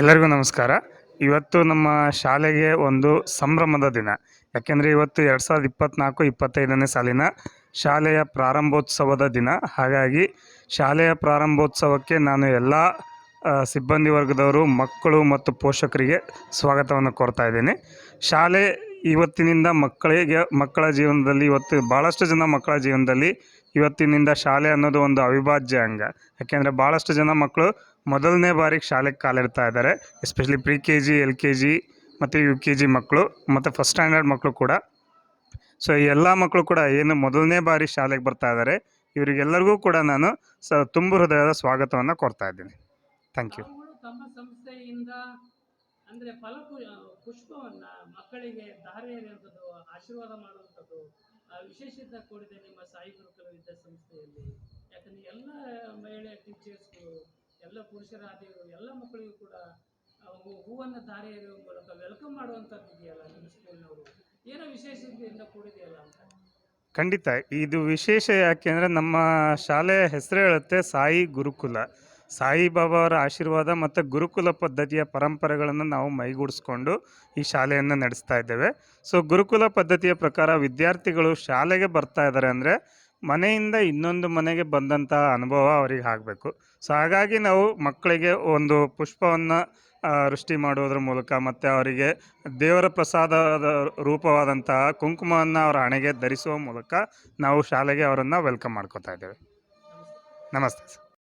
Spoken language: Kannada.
ಎಲ್ಲರಿಗೂ ನಮಸ್ಕಾರ. ಇವತ್ತು ನಮ್ಮ ಶಾಲೆಗೆ ಒಂದು ಸಂಭ್ರಮದ ದಿನ. ಯಾಕೆಂದರೆ ಇವತ್ತು ಎರಡು ಸಾವಿರದ ಇಪ್ಪತ್ತ್ನಾಲ್ಕು ಇಪ್ಪತ್ತೈದನೇ ಸಾಲಿನ ಶಾಲೆಯ ಪ್ರಾರಂಭೋತ್ಸವದ ದಿನ. ಹಾಗಾಗಿ ಶಾಲೆಯ ಪ್ರಾರಂಭೋತ್ಸವಕ್ಕೆ ನಾನು ಎಲ್ಲ ಸಿಬ್ಬಂದಿ ವರ್ಗದವರು, ಮಕ್ಕಳು ಮತ್ತು ಪೋಷಕರಿಗೆ ಸ್ವಾಗತವನ್ನು ಕೋರ್ತಾ ಇದ್ದೀನಿ. ಶಾಲೆ ಇವತ್ತಿನಿಂದ ಮಕ್ಕಳಿಗೆ, ಮಕ್ಕಳ ಜೀವನದಲ್ಲಿ ಇವತ್ತು ಭಾಳಷ್ಟು ಜನ ಮಕ್ಕಳ ಜೀವನದಲ್ಲಿ ಇವತ್ತಿನಿಂದ ಶಾಲೆ ಅನ್ನೋದು ಒಂದು ಅವಿಭಾಜ್ಯ ಅಂಗ. ಯಾಕೆಂದರೆ ಭಾಳಷ್ಟು ಜನ ಮಕ್ಕಳು ಮೊದಲನೇ ಬಾರಿಗೆ ಶಾಲೆಗೆ ಕಾಲಿಡ್ತಾ ಇದ್ದಾರೆ. Especially pre K G L K G ಮತ್ತು ಯು ಕೆ ಜಿ ಮಕ್ಕಳು ಮತ್ತು ಫಸ್ಟ್ ಸ್ಟ್ಯಾಂಡರ್ಡ್ ಮಕ್ಕಳು ಕೂಡ. ಸೊ, ಈ ಎಲ್ಲ ಮಕ್ಕಳು ಕೂಡ ಏನು ಮೊದಲನೇ ಬಾರಿ ಶಾಲೆಗೆ ಬರ್ತಾ ಇದ್ದಾರೆ. ಇವರಿಗೆಲ್ಲರಿಗೂ ಕೂಡ ನಾನು ಸ, ತುಂಬ ಹೃದಯದ ಸ್ವಾಗತವನ್ನು ಕೊಡ್ತಾ ಇದ್ದೀನಿ. Thank you. ತಮ್ಮ ಸಂಸ್ಥೆಯಿಂದ ಅಂದ್ರೆ ಫಲ ಪುಷ್ಪವನ್ನ ಮಕ್ಕಳಿಗೆ ಧಾರೆ ಎರೆಯುವಂಥದ್ದು, ಆಶೀರ್ವಾದ ಮಾಡುವಂಥದ್ದು ವಿಶೇಷತೆ ಕೂಡಿದೆ ನಿಮ್ಮ ಸಾಯಿ ಗುರುಕುಲ ವಿದ್ಯಾಸಂಸ್ಥೆಯಲ್ಲಿ. ಯಾಕಂದರೆ ಎಲ್ಲ ಮಹಿಳೆ ಟೀಚರ್ಸ್ಗಳು ಎಲ್ಲ ಪುರುಷರಾದಿಗಳು ಎಲ್ಲ ಮಕ್ಕಳಿಗೂ ಕೂಡ ಹೂವನ್ನು ಧಾರೆ ಎರೆಯುವ ಮೂಲಕ ವೆಲ್ಕಮ್ ಮಾಡುವಂಥದ್ದು ಇದೆಯಲ್ಲ ನಿಮ್ಮ ಸ್ಕೂಲ್ನವರು ಏನೋ ವಿಶೇಷತೆಯಿಂದ ಕೂಡಿದೆಯಲ್ಲ ಅಂತ. ಖಂಡಿತ. ಇದು ವಿಶೇಷ ಯಾಕೆಂದರೆ ನಮ್ಮ ಶಾಲೆಯ ಹೆಸರು ಹೇಳುತ್ತೆ ಸಾಯಿ ಗುರುಕುಲ. ಸಾಯಿಬಾಬಾ ಅವರ ಆಶೀರ್ವಾದ ಮತ್ತು ಗುರುಕುಲ ಪದ್ಧತಿಯ ಪರಂಪರೆಗಳನ್ನು ನಾವು ಮೈಗೂಡಿಸ್ಕೊಂಡು ಈ ಶಾಲೆಯನ್ನು ನಡೆಸ್ತಾ ಇದ್ದೇವೆ. ಸೊ ಗುರುಕುಲ ಪದ್ಧತಿಯ ಪ್ರಕಾರ ವಿದ್ಯಾರ್ಥಿಗಳು ಶಾಲೆಗೆ ಬರ್ತಾ ಇದ್ದಾರೆ ಅಂದರೆ ಮನೆಯಿಂದ ಇನ್ನೊಂದು ಮನೆಗೆ ಬಂದಂತಹ ಅನುಭವ ಅವರಿಗೆ ಆಗಬೇಕು. ಸೊ ಹಾಗಾಗಿ ನಾವು ಮಕ್ಕಳಿಗೆ ಒಂದು ಪುಷ್ಪವನ್ನು ವೃಷ್ಟಿ ಮಾಡುವುದರ ಮೂಲಕ ಮತ್ತು ಅವರಿಗೆ ದೇವರ ಪ್ರಸಾದದ ರೂಪವಾದಂತಹ ಕುಂಕುಮವನ್ನು ಅವರ ಹಣೆಗೆ ಧರಿಸುವ ಮೂಲಕ ನಾವು ಶಾಲೆಗೆ ಅವರನ್ನು ವೆಲ್ಕಮ್ ಮಾಡ್ಕೋತಾ ಇದ್ದೇವೆ. ನಮಸ್ತೆ ಸರ್.